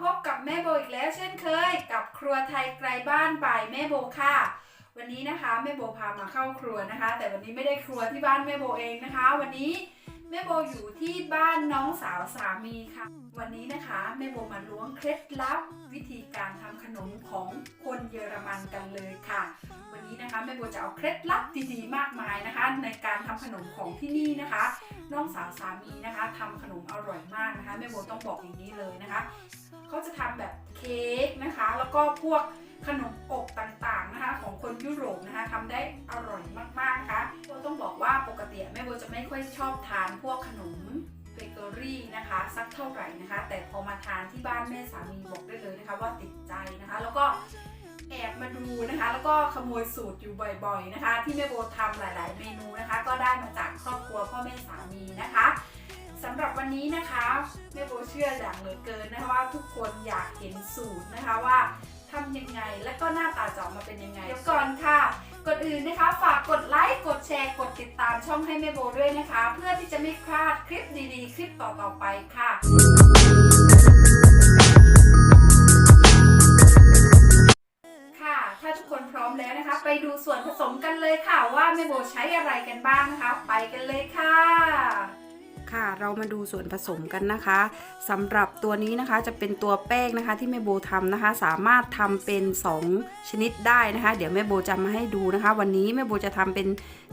พบกับแม่โบอีกแล้วเช่นเคย กับครัวไทยไกลบ้านบ่ายแม่โบค่ะ วันนี้นะคะแม่โบพามาเข้าครัวนะคะ แต่วันนี้ไม่ได้ครัวที่บ้านแม่โบเองนะคะ วันนี้แม่โบอยู่ที่บ้านน้องสาวสามีค่ะ วันนี้นะคะแม่โบมาล้วงเคล็ดลับ วิธีการทำขนมของคนเยอรมันกันเลยค่ะ วันนี้นะคะแม่โบจะเอาเคล็ดลับดีๆมากมายนะคะ ในการทำขนมของที่นี่นะคะ น้องสาวสามีนะคะทำขนมอร่อยมากนะคะแม่โบต้องบอกอย่างนี้เลยนะคะ เขาจะทำแบบเค้กนะคะ แล้วก็พวกขนมอบต่างๆนะคะ ของคนยุโรปนะคะทำได้อร่อยมากๆนะคะโบต้องบอกว่าปกติแม่โบจะไม่ค่อยชอบทานพวกขนมเบเกอรี่นะคะสักเท่าไหร่นะคะ แต่พอมาทานที่บ้านแม่สามีบอกได้เลยนะคะ ว่าติดใจนะคะ แล้วก็แอบมาดูนะคะ แล้วก็ขโมยสูตรอยู่บ่อย ๆนะคะ ที่แม่โบทำหลาย ๆ เมนูนะคะ ก็ได้มาจากครอบครัวพ่อแม่สามีนะคะ สำหรับวันนี้นะคะแม่โบเชื่ออย่างเหลือเกินนะคะว่าทุกคนอยากเห็นสูตรนะคะว่าทำยังไงและก็หน้าตาจะออกมาเป็นยังไงเดี๋ยวก่อนค่ะก่อนอื่นนะคะ ฝากกดไลค์กดแชร์กดติดตามช่องให้แม่โบด้วยนะคะ เพื่อที่จะไม่พลาดคลิปดีๆ คลิปต่อๆไปค่ะค่ะถ้าทุกคนพร้อมแล้วนะคะ ไปดูส่วนผสมกันเลยค่ะ ว่าแม่โบใช้อะไรกันบ้างนะคะ ไปกันเลยค่ะ ค่ะ เรามาดูส่วนผสมกันนะคะสำหรับตัวนี้นะคะจะเป็นตัวแป้งนะคะที่แม่โบทำนะคะ สามารถทำเป็น 2 ชนิดได้นะคะ เดี๋ยวแม่โบจะมาให้ดูนะคะ วันนี้แม่โบจะทำเป็น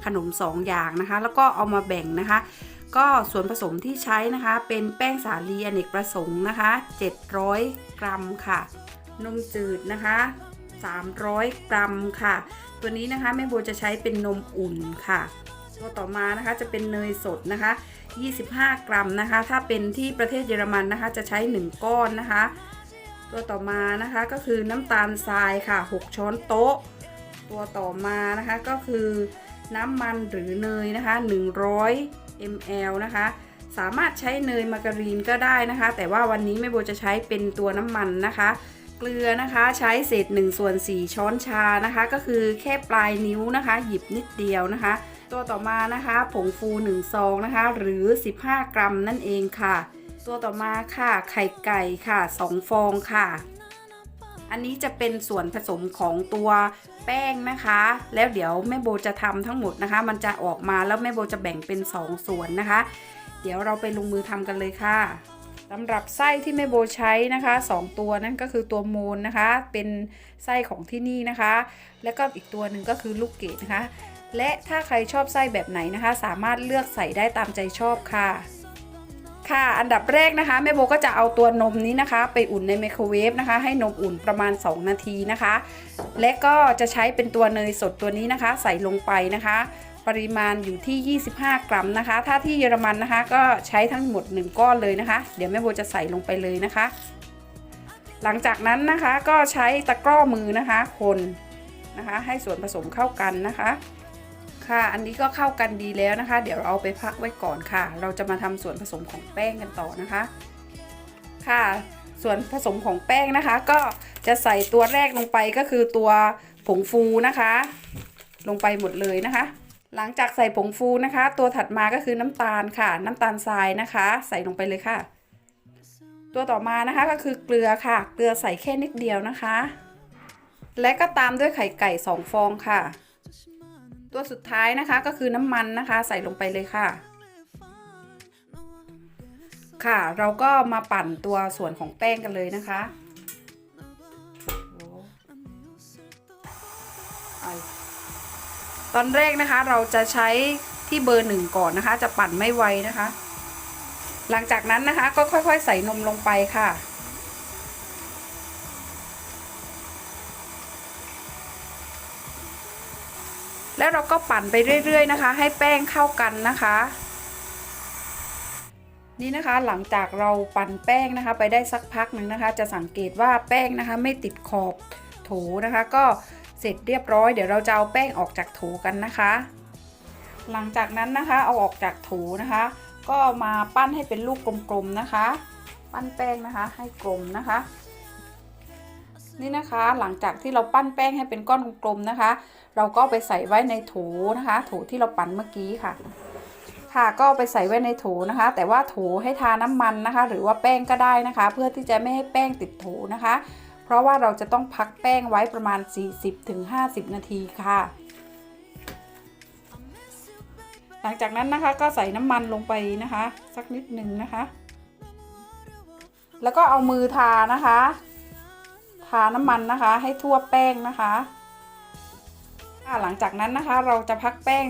ขนม 2 อย่างนะคะ แล้วก็เอามาแบ่งนะคะก็ส่วนผสมที่ใช้นะคะเป็นแป้งสาลีอเนกประสงค์นะคะ 700 กรัมค่ะ นมจืดนะคะ 300 กรัมค่ะ ตัวนี้นะคะแม่โบจะใช้เป็นนมอุ่นค่ะ ตัวต่อมานะคะจะเป็นเนยสดนะคะ 25 กรัมนะคะ ถ้าเป็นที่ประเทศเยอรมันนะคะ จะใช้ 1 ก้อนนะคะ ตัวต่อมานะคะก็คือน้ำตาลทรายค่ะ 6 ช้อนโต๊ะ ตัวต่อมานะคะก็คือน้ำมันหรือเนยนะคะ 100 ml นะคะ สามารถใช้เนยมาการีนก็ได้นะคะ แต่ว่าวันนี้แม่โบจะใช้เป็นตัวน้ำมันนะคะเกลือนะคะใช้เศษ1ส่วน4ช้อนชานะคะ ก็คือแค่ปลายนิ้วนะคะ หยิบนิดเดียวนะคะ ตัวต่อมานะคะผงฟู1ซองนะคะหรือ 15 กรัมนั่นเองค่ะ ตัวต่อมาค่ะไข่ไก่ค่ะ 2 ฟองค่ะ อันนี้จะเป็นส่วนผสมของตัวแป้งนะคะ แล้วเดี๋ยวแม่โบจะทำทั้งหมดนะคะ มันจะออกมาแล้วแม่โบจะแบ่งเป็น 2 ส่วนนะคะ เดี๋ยวเราไปลงมือทำกันเลยค่ะสำหรับไส้ที่แม่โบใช้นะคะ 2 ตัวนั่นก็คือตัวโมนนะคะ เป็นไส้ของที่นี่นะคะ แล้วก็อีกตัวหนึ่งก็คือลูกเกดนะคะ และถ้าใครชอบไส้แบบไหนนะคะ สามารถเลือกใส่ได้ตามใจชอบค่ะ ค่ะอันดับแรกนะคะแม่โบก็จะเอาตัวนมนี้นะคะ ไปอุ่นในไมโครเวฟนะคะ ให้นมอุ่นประมาณ 2 นาทีนะคะ และก็จะใช้เป็นตัวเนยสดตัวนี้นะคะ ใส่ลงไปนะคะ ปริมาณอยู่ที่ 25 กรัมนะคะ ถ้าที่เยอรมันนะคะ ก็ใช้ทั้งหมด 1 ก้อนเลยนะคะ เดี๋ยวแม่โบจะใส่ลงไปเลยนะคะ หลังจากนั้นนะคะก็ใช้ตะกร้อมือนะคะ คนนะคะ ให้ส่วนผสมเข้ากันนะคะ ค่ะ อันนี้ก็เข้ากันดีแล้วนะคะ เดี๋ยวเราเอาไปพักไว้ก่อนค่ะ เราจะมาทำส่วนผสมของแป้งกันต่อนะคะ ค่ะ ส่วนผสมของแป้งนะคะ ก็จะใส่ตัวแรกลงไปก็คือตัวผงฟูนะคะ ลงไปหมดเลยนะคะ หลังจากใส่ผงฟูนะคะ ตัวถัดมาก็คือน้ำตาลค่ะ น้ำตาลทรายนะคะ ใส่ลงไปเลยค่ะ ตัวต่อมานะคะก็คือเกลือค่ะ เกลือใส่แค่นิดเดียวนะคะ และก็ตามด้วยไข่ไก่2ฟองค่ะ ตัวสุดท้ายนะคะก็คือน้ำมันนะคะ ใส่ลงไปเลยค่ะ ค่ะเราก็มาปั่นตัวส่วนของแป้งกันเลยนะคะตอนแรกนะคะเราจะใช้ที่เบอร์หนึ่งก่อนนะคะ จะปั่นไม่ไวนะคะ หลังจากนั้นนะคะก็ค่อยๆ ใส่นมลงไปค่ะ แล้วเราก็ปั่นไปเรื่อย ๆ นะคะ ให้แป้งเข้ากันนะคะ นี่นะคะหลังจากเราปั่นแป้งนะคะ ไปได้สักพักหนึ่งนะคะ จะสังเกตว่าแป้งนะคะไม่ติดขอบโถนะคะ ก็เสร็จเรียบร้อยเดี๋ยวเราจะเอาแป้งออกจากโถกันนะคะ หลังจากนั้นนะคะเอาออกจากโถนะคะ ก็มาปั้นให้เป็นลูกกลมๆนะคะ ปั้นแป้งนะคะให้กลมนะคะ นี่นะคะ หลังจากที่เราปั้นแป้งให้เป็นก้อนกลมๆนะคะ เราก็ไปใส่ไว้ในโถนะคะโถที่เราปั่นเมื่อกี้ค่ะ ค่ะก็ไปใส่ไว้ในโถนะคะ แต่ว่าโถให้ทาน้ำมันนะคะ หรือว่าแป้งก็ได้นะคะ เพื่อที่จะไม่ให้แป้งติดโถนะคะ เพราะว่าเราจะต้องพักแป้งไว้ประมาณ 40-50 นาทีค่ะหลังจากนั้นนะคะก็ใส่น้ำมันลงไปนะคะ สักนิดหนึ่งนะคะ แล้วก็เอามือทานะคะาน้ำมันนะคะ ให้ทั่วแป้งนะคะหลังจากนั้นนะคะเราจะพักแป้ง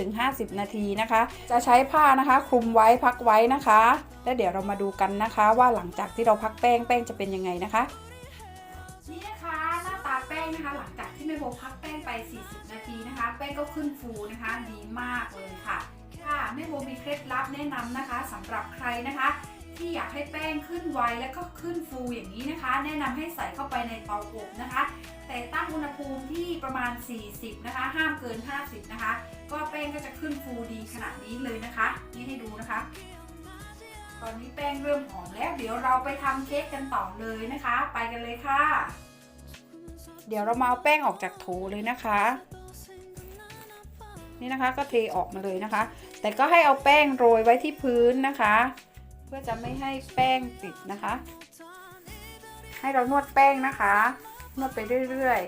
40-50 นาทีนะคะ จะใช้ผ้านะคะคลุมไว้พักไว้นะคะ แล้วเดี๋ยวเรามาดูกันนะคะ ว่าหลังจากที่เราพักแป้งแป้งจะเป็นยังไงนะคะ นี่นะคะหน้าตาแป้งนะคะหลังจากที่แม่โบพักแป้งไป 40 นาทีนะคะ แป้งก็ขึ้นฟูนะคะดีมากเลยค่ะค่ะแม่โบมีเคล็ดลับแนะนำนะคะสำหรับใครนะคะ ที่อยากให้แป้งขึ้นไวแล้วก็ขึ้นฟูอย่างนี้นะคะ แนะนำให้ใส่เข้าไปในเตาอบนะคะ แต่ตั้งอุณหภูมิที่ประมาณ 40 นะคะ ห้ามเกิน 50 นะคะ ก็แป้งก็จะขึ้นฟูดีขนาดนี้เลยนะคะ นี่ให้ดูนะคะ ตอนนี้แป้งเริ่มหอมแล้ว เดี๋ยวเราไปทำเค้กกันต่อเลยนะคะ ไปกันเลยค่ะ เดี๋ยวเรามาเอาแป้งออกจากโถเลยนะคะนี่นะคะก็เทออกมาเลยนะคะ แต่ก็ให้เอาแป้งโรยไว้ที่พื้นนะคะ เพื่อจะไม่ให้แป้งติดนะคะ ให้เรานวดแป้งนะคะ นวดไปเรื่อย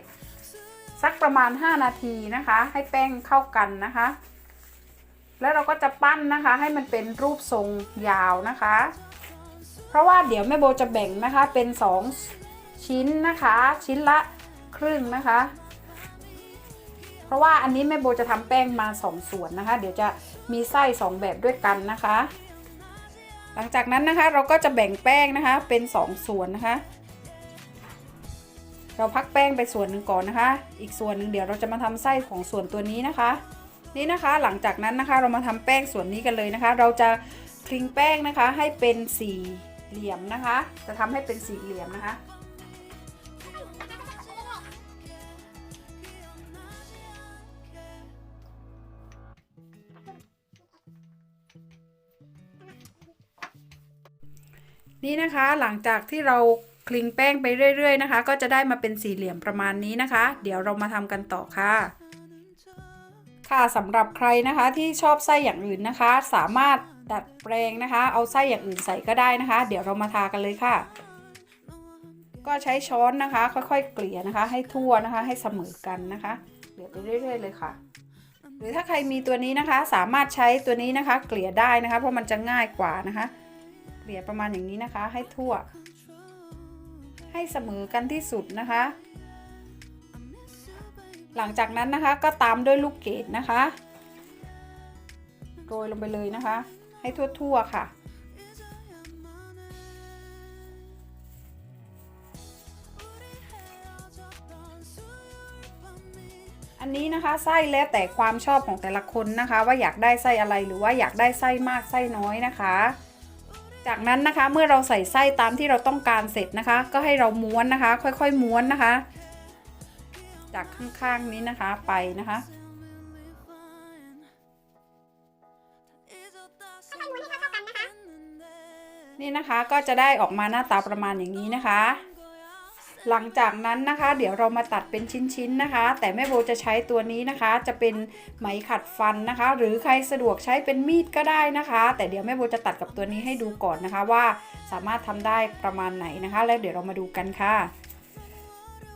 ๆ สักประมาณ 5 นาทีนะคะ ให้แป้งเข้ากันนะคะ แล้วเราก็จะปั้นนะคะ ให้มันเป็นรูปทรงยาวนะคะ เพราะว่าเดี๋ยวแม่โบจะแบ่งนะคะเป็น 2 ชิ้นนะคะ ชิ้นละครึ่งนะคะ เพราะว่าอันนี้แม่โบจะทำแป้งมา 2 ส่วนนะคะ เดี๋ยวจะมีไส้ 2 แบบด้วยกันนะคะ หลังจากนั้นนะคะเราก็จะแบ่งแป้งนะคะเป็น2ส่วนนะคะ เราพักแป้งไปส่วนหนึ่งก่อนนะคะ อีกส่วนหนึ่งเดี๋ยวเราจะมาทำไส้ของส่วนตัวนี้นะคะ นี่นะคะหลังจากนั้นนะคะเรามาทำแป้งส่วนนี้กันเลยนะคะ เราจะคลึงแป้งนะคะให้เป็นสี่เหลี่ยมนะคะ จะทำให้เป็นสี่เหลี่ยมนะคะ นี่นะคะหลังจากที่เราคลึงแป้งไปเรื่อย ๆ นะคะ ก็จะได้มาเป็นสี่เหลี่ยมประมาณนี้นะคะ เดี๋ยวเรามาทำกันต่อค่ะค่ะสำหรับใครนะคะที่ชอบไส้อย่างอื่นนะคะ สามารถดัดแปลงนะคะ เอาไส้อย่างอื่นใส่ก็ได้นะคะ เดี๋ยวเรามาทากันเลยค่ะ ก็ใช้ช้อนนะคะ ค่อยๆ เกลี่ยนะคะ ให้ทั่วนะคะ ให้เสมอกันนะคะเกลี่ยไปเรื่อย ๆ เลยค่ะ หรือถ้าใครมีตัวนี้นะคะ สามารถใช้ตัวนี้นะคะ เกลี่ยได้นะคะ เพราะมันจะง่ายกว่านะคะ เกลี่ยประมาณอย่างนี้นะคะ ให้ทั่ว ให้เสมอกันที่สุดนะคะ หลังจากนั้นนะคะก็ตามด้วยลูกเกดนะคะโรยลงไปเลยนะคะ ให้ทั่วๆค่ะอันนี้นะคะไส้แล้วแต่ความชอบของแต่ละคนนะคะ ว่าอยากได้ไส้อะไรหรือว่าอยากได้ไส้มากไส้น้อยนะคะ จากนั้นนะคะเมื่อเราใส่ไส้ตามที่เราต้องการเสร็จนะคะ ก็ให้เราม้วนนะคะ ค่อยๆม้วนนะคะ จากข้างๆนี้นะคะไปนะคะนี่นะคะก็จะได้ออกมาหน้าตาประมาณอย่างนี้นะคะ หลังจากนั้นนะคะ เดี๋ยวเรามาตัดเป็นชิ้นๆนะคะ แต่แม่โบจะใช้ตัวนี้นะคะ จะเป็นไหมขัดฟันนะคะ หรือใครสะดวกใช้เป็นมีดก็ได้นะคะ แต่เดี๋ยวแม่โบจะตัดกับตัวนี้ให้ดูก่อนนะคะว่าสามารถทำได้ประมาณไหนนะคะ แล้วเดี๋ยวเรามาดูกันค่ะ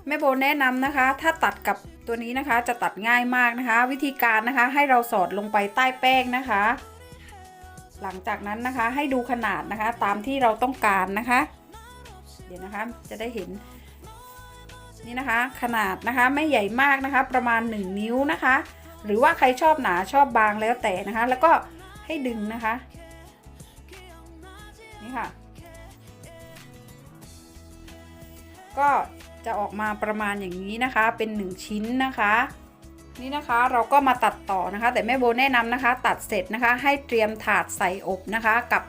แม่โบแนะนำนะคะ ถ้าตัดกับตัวนี้นะคะจะตัดง่ายมากนะคะ วิธีการนะคะให้เราสอดลงไปใต้แป้งนะคะ หลังจากนั้นนะคะให้ดูขนาดนะคะตามที่เราต้องการนะคะ เดี๋ยวนะคะจะได้เห็น นี่นะคะ ขนาดนะคะไม่ใหญ่มากนะคะ ประมาณ 1 นิ้วนะคะ หรือว่าใครชอบหนาชอบบางแล้วแต่นะคะ แล้วก็ให้ดึงนะคะ นี่ค่ะ ก็จะออกมาประมาณอย่างนี้นะคะ เป็น 1 ชิ้นนะคะนี่นะคะเราก็มาตัดต่อนะคะ แต่แม่โบแนะนำนะคะ ตัดเสร็จนะคะ ให้เตรียมถาดใส่อบนะคะ กับ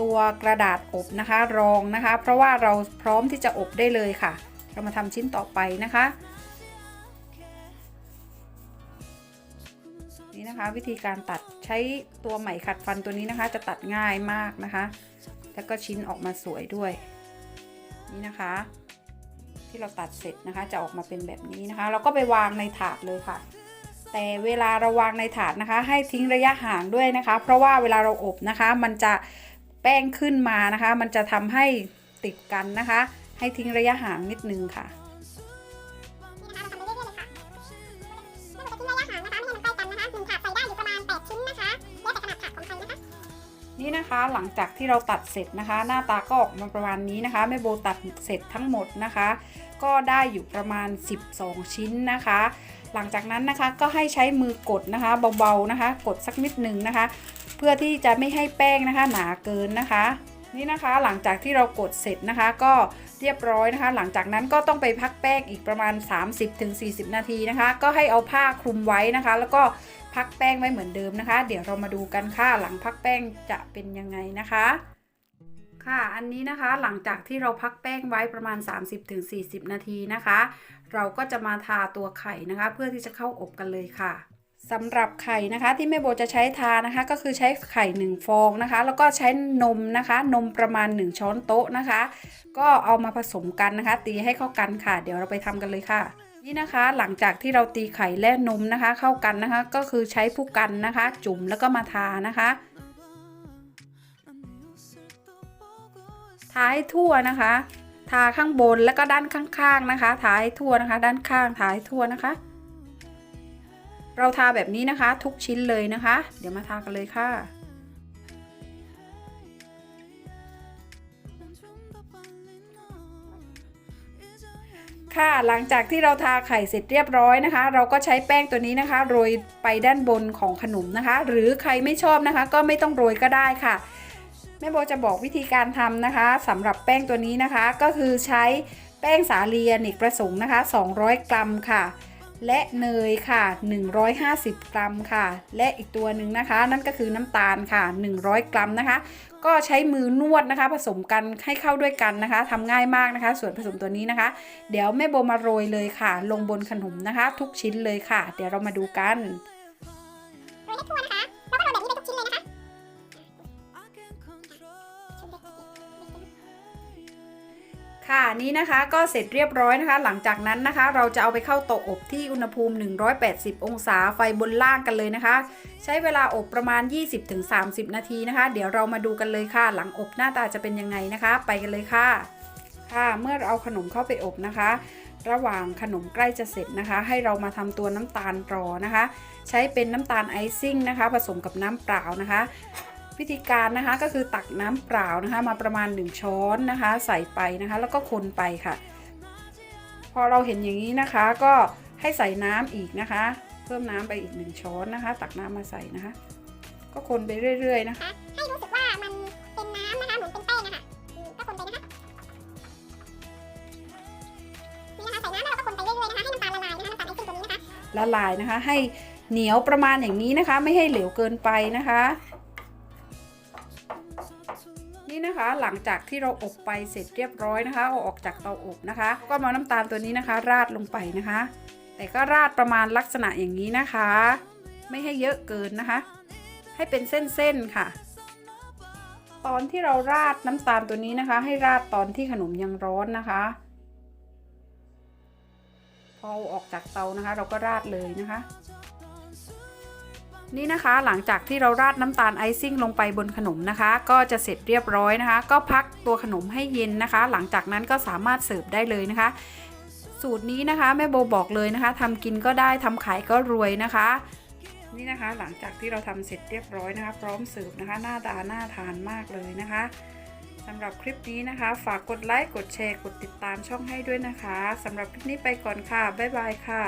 ตัวกระดาษอบนะคะ รองนะคะ เพราะว่าเราพร้อมที่จะอบได้เลยค่ะ เรามาทำชิ้นต่อไปนะคะ นี่นะคะวิธีการตัดใช้ตัวไหมขัดฟันตัวนี้นะคะ จะตัดง่ายมากนะคะ แล้วก็ชิ้นออกมาสวยด้วย นี่นะคะ ที่เราตัดเสร็จนะคะ จะออกมาเป็นแบบนี้นะคะ เราก็ไปวางในถาดเลยค่ะแต่เวลาเราวางในถาดนะคะ ให้ทิ้งระยะห่างด้วยนะคะ เพราะว่าเวลาเราอบนะคะ มันจะแป้งขึ้นมานะคะ มันจะทำให้ติดกันนะคะ ให้ทิ้งระยะห่างนิดนึงค่ะนี่นะคะเราทำไปเรื่อยๆเลยค่ะไม่ว่าจะทิ้งระยะห่างนะคะไม่ให้มันใกล้กันนะคะหนึ่งถาดใส่ได้อยู่ประมาณ8ชิ้นนะคะแล้วแต่ขนาดถาดของใครนะคะนี่นะคะหลังจากที่เราตัดเสร็จนะคะ หน้าตาก็ออกมาประมาณนี้นะคะแม่โบตัดเสร็จทั้งหมดนะคะ ก็ได้อยู่ประมาณ 12 ชิ้นนะคะ หลังจากนั้นนะคะก็ให้ใช้มือกดนะคะเบาๆนะคะ กดสักนิดหนึ่งนะคะ เพื่อที่จะไม่ให้แป้งนะคะหนาเกินนะคะ นี่นะคะหลังจากที่เรากดเสร็จนะคะ ก็ เรียบร้อยนะคะ หลังจากนั้นก็ต้องไปพักแป้งอีกประมาณ 30-40 นาทีนะคะ ก็ให้เอาผ้าคลุมไว้นะคะ แล้วก็พักแป้งไว้เหมือนเดิมนะคะ เดี๋ยวเรามาดูกันค่ะหลังพักแป้งจะเป็นยังไงนะคะค่ะ อันนี้นะคะหลังจากที่เราพักแป้งไว้ประมาณ 30-40 นาทีนะคะ เราก็จะมาทาตัวไข่นะคะ เพื่อที่จะเข้าอบกันเลยค่ะ สำหรับไข่นะคะที่แม่โบจะใช้ทานะคะ ก็คือใช้ไข่1ฟองนะคะ แล้วก็ใช้นมนะคะ นมประมาณ 1 ช้อนโต๊ะนะคะ ก็เอามาผสมกันนะคะ ตีให้เข้ากันค่ะ เดี๋ยวเราไปทำกันเลยค่ะ นี่นะคะหลังจากที่เราตีไข่และนมนะคะ เข้ากันนะคะ ก็คือใช้ผู้กันนะคะ จุ่มแล้วก็มาทานะคะทาให้ทั่วนะคะ ทาข้างบนแล้วก็ด้านข้างๆนะคะทาให้ทั่วนะคะ ด้านข้างทาให้ทั่วนะคะ เราทาแบบนี้นะคะ ทุกชิ้นเลยนะคะ เดี๋ยวมาทากันเลยค่ะค่ะหลังจากที่เราทาไข่เสร็จเรียบร้อยนะคะ เราก็ใช้แป้งตัวนี้นะคะ โรยไปด้านบนของขนมนะคะ หรือใครไม่ชอบนะคะ ก็ไม่ต้องโรยก็ได้ค่ะแม่โบจะบอกวิธีการทำนะคะสำหรับแป้งตัวนี้นะคะ ก็คือใช้แป้งสาลีอเนกประสงค์นะคะ 200 กรัมค่ะ และเนยค่ะ 150 กรัมค่ะ และอีกตัวหนึ่งนะคะ นั่นก็คือน้ำตาลค่ะ 100 กรัมนะคะ ก็ใช้มือนวดนะคะ ผสมกันให้เข้าด้วยกันนะคะทำง่ายมากนะคะ ส่วนผสมตัวนี้นะคะ เดี๋ยวแม่โบมาโรยเลยค่ะ ลงบนขนมนะคะ ทุกชิ้นเลยค่ะ เดี๋ยวเรามาดูกันโรยให้ทั่วนะคะ ค่ะนี่นะคะก็เสร็จเรียบร้อยนะคะ หลังจากนั้นนะคะ เราจะเอาไปเข้าเตาอบที่อุณหภูมิ 180 องศาไฟบนล่างกันเลยนะคะ ใช้เวลาอบประมาณ 20-30 นาทีนะคะ เดี๋ยวเรามาดูกันเลยค่ะ หลังอบหน้าตาจะเป็นยังไงนะคะ ไปกันเลยค่ะ ค่ะเมื่อเราเอาขนมเข้าไปอบนะคะ ระหว่างขนมใกล้จะเสร็จนะคะ ให้เรามาทำตัวน้ำตาลรอนะคะ ใช้เป็นน้ำตาลไอซิ่งนะคะ ผสมกับน้ำเปล่านะคะ วิธีการนะคะก็คือตักน้ำเปล่านะคะ มาประมาณ 1 ช้อนนะคะ ใส่ไปนะคะ แล้วก็คนไปค่ะ พอเราเห็นอย่างนี้นะคะก็ให้ใส่น้ำอีกนะคะ เพิ่มน้ำไปอีก 1 ช้อนนะคะ ตักน้ำมาใส่นะคะ ก็คนไปเรื่อย ๆ นะคะให้รู้สึกว่ามันเป็นน้ำนะคะเหมือนเป็นแป้งอะคะก็คนไปนะคะนี่นะคะใส่น้ำแล้วก็คนไปเรื่อยๆนะคะให้น้ำตาลละลายนะคะน้ำตาลไอซิ่งตัวนี้นะคะละลายนะคะ ให้เหนียวประมาณอย่างนี้นะคะ ไม่ให้เหลวเกินไปนะคะ นี่นะคะหลังจากที่เราอบไปเสร็จเรียบร้อยนะคะเอาออกจากเตาอบนะคะ ก็มาน้ำตาลตัวนี้นะคะ ราดลงไปนะคะ แต่ก็ราดประมาณลักษณะอย่างนี้นะคะ ไม่ให้เยอะเกินนะคะ ให้เป็นเส้นๆค่ะ ตอนที่เราราดน้ำตาลตัวนี้นะคะ ให้ราดตอนที่ขนมยังร้อนนะคะ พอออกจากเตานะคะ เราก็ราดเลยนะคะ นี่นะคะหลังจากที่เราราดน้ำตาลไอซิ่งลงไปบนขนมนะคะ ก็จะเสร็จเรียบร้อยนะคะ ก็พักตัวขนมให้เย็นนะคะ หลังจากนั้นก็สามารถเสิร์ฟได้เลยนะคะ สูตรนี้นะคะแม่โบบอกเลยนะคะทำกินก็ได้ทำขายก็รวยนะคะ นี่นะคะหลังจากที่เราทำเสร็จเรียบร้อยนะคะ พร้อมเสิร์ฟนะคะ หน้าตาน่าทานมากเลยนะคะสำหรับคลิปนี้นะคะ ฝากกดไลค์กดแชร์กดติดตามช่องให้ด้วยนะคะสำหรับคลิปนี้ไปก่อนค่ะบ๊ายบายค่ะ